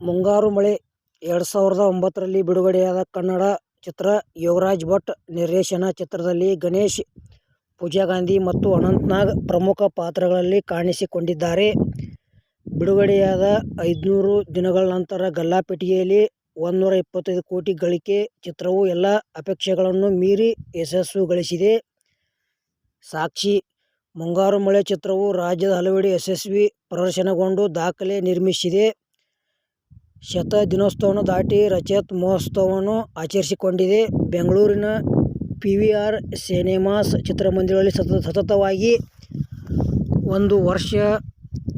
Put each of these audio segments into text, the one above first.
ಮುಂಗಾರು ಮಳೆ ಎರಡು ಸಾವಿರದ ಒಂಬತ್ತರಲ್ಲಿ ಬಿಡುಗಡೆಯಾದ ಕನ್ನಡ ಚಿತ್ರ ಯೋಗರಾಜ್ ಭಟ್ ನಿರ್ದೇಶನ. ಚಿತ್ರದಲ್ಲಿ ಗಣೇಶ್, ಪೂಜಾ ಗಾಂಧಿ ಮತ್ತು ಅನಂತ್ನಾಗ್ ಪ್ರಮುಖ ಪಾತ್ರಗಳಲ್ಲಿ ಕಾಣಿಸಿಕೊಂಡಿದ್ದಾರೆ. ಬಿಡುಗಡೆಯಾದ ಐದುನೂರು ದಿನಗಳ ನಂತರ ಗಲ್ಲಾಪೆಟ್ಟಿಗೆಯಲ್ಲಿ ಒಂದುನೂರ ಇಪ್ಪತ್ತೈದು ಕೋಟಿ ಗಳಿಕೆ. ಚಿತ್ರವು ಎಲ್ಲ ಅಪೇಕ್ಷೆಗಳನ್ನು ಮೀರಿ ಯಶಸ್ಸು ಗಳಿಸಿದೆ. ಸಾಕ್ಷಿ: ಮುಂಗಾರು ಮಳೆ ಚಿತ್ರವು ರಾಜ್ಯದ ಹಲವೆಡೆ ಯಶಸ್ವಿ ಪ್ರದರ್ಶನಗೊಂಡು ದಾಖಲೆ ನಿರ್ಮಿಸಿದೆ. ಶತದಿನೋತ್ಸವ ದಾಟಿ ರಜತ ಮಹೋತ್ಸವವನ್ನು ಆಚರಿಸಿಕೊಂಡಿದೆ. ಬೆಂಗಳೂರಿನ ಪಿವಿಆರ್ ಸಿನೆಮಾಸ್ ಚಿತ್ರಮಂದಿರದಲ್ಲಿ ಸತತವಾಗಿ ಒಂದು ವರ್ಷ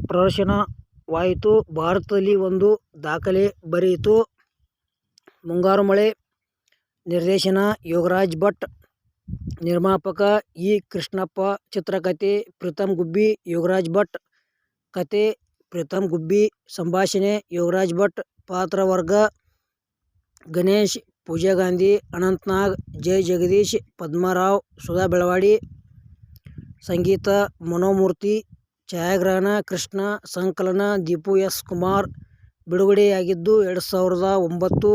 ಪ್ರದರ್ಶನವಾಯಿತು. ಭಾರತದಲ್ಲಿ ಒಂದು ದಾಖಲೆ ಬರೆಯಿತು. ಮುಂಗಾರು ಮಳೆ ನಿರ್ದೇಶನ ಯೋಗರಾಜ್ ಭಟ್, ನಿರ್ಮಾಪಕ ಇ. ಕೃಷ್ಣಪ್ಪ, ಚಿತ್ರಕಥೆ ಪ್ರೀತಮ್ ಗುಬ್ಬಿ, ಯೋಗರಾಜ್ ಭಟ್, ಕಥೆ ಪ್ರೀತಮ್ ಗುಬ್ಬಿ, ಸಂಭಾಷಣೆ ಯೋಗರಾಜ್ ಭಟ್, ಪಾತ್ರವರ್ಗ ಗಣೇಶ್, ಪೂಜಾ ಗಾಂಧಿ, ಅನಂತ್ ನಾಗ್, ಜೈ ಜಗದೀಶ್, ಪದ್ಮರಾವ್ ಸುಧಾ ಬೆಳವಾಡಿ, ಸಂಗೀತ ಮನೋಮೂರ್ತಿ, ಛಾಯಾಗ್ರಹಣ ಕೃಷ್ಣ, ಸಂಕಲನ ದೀಪು ಎಸ್. ಕುಮಾರ್. ಬಿಡುಗಡೆಯಾಗಿದ್ದು ಎರಡು ಸಾವಿರದ ಒಂಬತ್ತು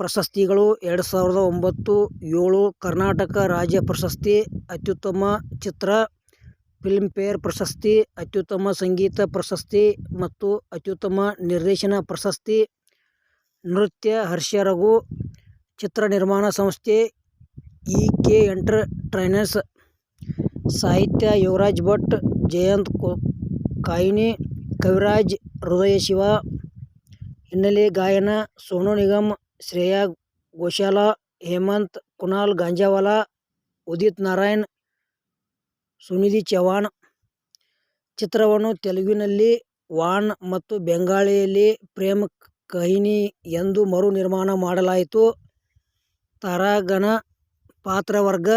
ಪ್ರಶಸ್ತಿಗಳು ಎರಡು ಸಾವಿರದ ಒಂಬತ್ತು ಏಳು ಕರ್ನಾಟಕ ರಾಜ್ಯ ಪ್ರಶಸ್ತಿ, ಅತ್ಯುತ್ತಮ ಚಿತ್ರ, ಫಿಲ್ಮ್ಫೇರ್ ಪ್ರಶಸ್ತಿ, ಅತ್ಯುತ್ತಮ ಸಂಗೀತ ಪ್ರಶಸ್ತಿ ಮತ್ತು ಅತ್ಯುತ್ತಮ ನಿರ್ದೇಶನ ಪ್ರಶಸ್ತಿ. ನೃತ್ಯ ಹರ್ಷ ರಘು. ಚಿತ್ರ ನಿರ್ಮಾಣ ಸಂಸ್ಥೆ ಇ ಕೆ ಎಂಟರ್ಟೈನ್ಮೆಂಟ್ಸ್. ಸಾಹಿತ್ಯ ಯುವರಾಜ್ ಭಟ್, ಜಯಂತ್ ಕಾಯಿನಿ ಕವಿರಾಜ್ ಹೃದಯ ಶಿವ ಹಿನ್ನೆಲೆ ಗಾಯನ ಸೋನು ನಿಗಮ್, ಶ್ರೇಯಾ ಘೋಷಾಲ, ಹೇಮಂತ್, ಕುನಾಲ್ ಗಾಂಜಾವಾಲ, ಉದಿತ್ ನಾರಾಯಣ್, ಸುನಿಧಿ ಚೌಹಾಣ್. ಚಿತ್ರವನ್ನು ತೆಲುಗಿನಲ್ಲಿ ವಾನ್ ಮತ್ತು ಬೆಂಗಾಳಿಯಲ್ಲಿ ಪ್ರೇಮ್ ಕಹಿನಿ ಎಂದು ಮರು ನಿರ್ಮಾಣ ಮಾಡಲಾಯಿತು. ತಾರಾಗಣ ಪಾತ್ರವರ್ಗ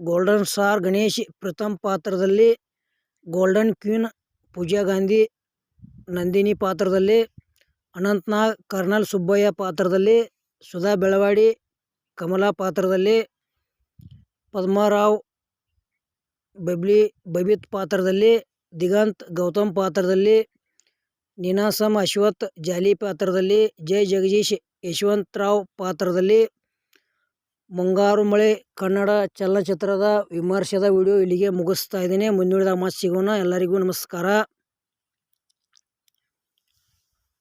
ಗೋಲ್ಡನ್ ಸ್ಟಾರ್ ಗಣೇಶ್ ಪ್ರೀತಮ್ ಪಾತ್ರದಲ್ಲಿ, ಗೋಲ್ಡನ್ ಕ್ವೀನ್ ಪೂಜಾ ಗಾಂಧಿ ನಂದಿನಿ ಪಾತ್ರದಲ್ಲಿ, ಅನಂತ್ನಾಗ್ ಕರ್ನಲ್ ಸುಬ್ಬಯ್ಯ ಪಾತ್ರದಲ್ಲಿ, ಸುಧಾ ಬೆಳವಾಡಿ ಕಮಲಾ ಪಾತ್ರದಲ್ಲಿ, ಪದ್ಮಾ ರಾವ್ ಬಬಿತ್ ಪಾತ್ರದಲ್ಲಿ, ದಿಗಂತ್ ಗೌತಮ್ ಪಾತ್ರದಲ್ಲಿ, ನೀನಾಸಮ್ ಅಶ್ವಥ್ ಜಾಲಿ ಪಾತ್ರದಲ್ಲಿ, ಜೈ ಜಗದೀಶ್ ಯಶವಂತರಾವ್ ಪಾತ್ರದಲ್ಲಿ. ಮುಂಗಾರು ಮಳೆ ಕನ್ನಡ ಚಲನಚಿತ್ರದ ವಿಮರ್ಶದ ವಿಡಿಯೋ ಇಲ್ಲಿಗೆ ಮುಗಿಸ್ತಾ ಇದ್ದೀನಿ. ಮುಂದಿನ ಮಾತು ಸಿಗೋಣ. ಎಲ್ಲರಿಗೂ ನಮಸ್ಕಾರ.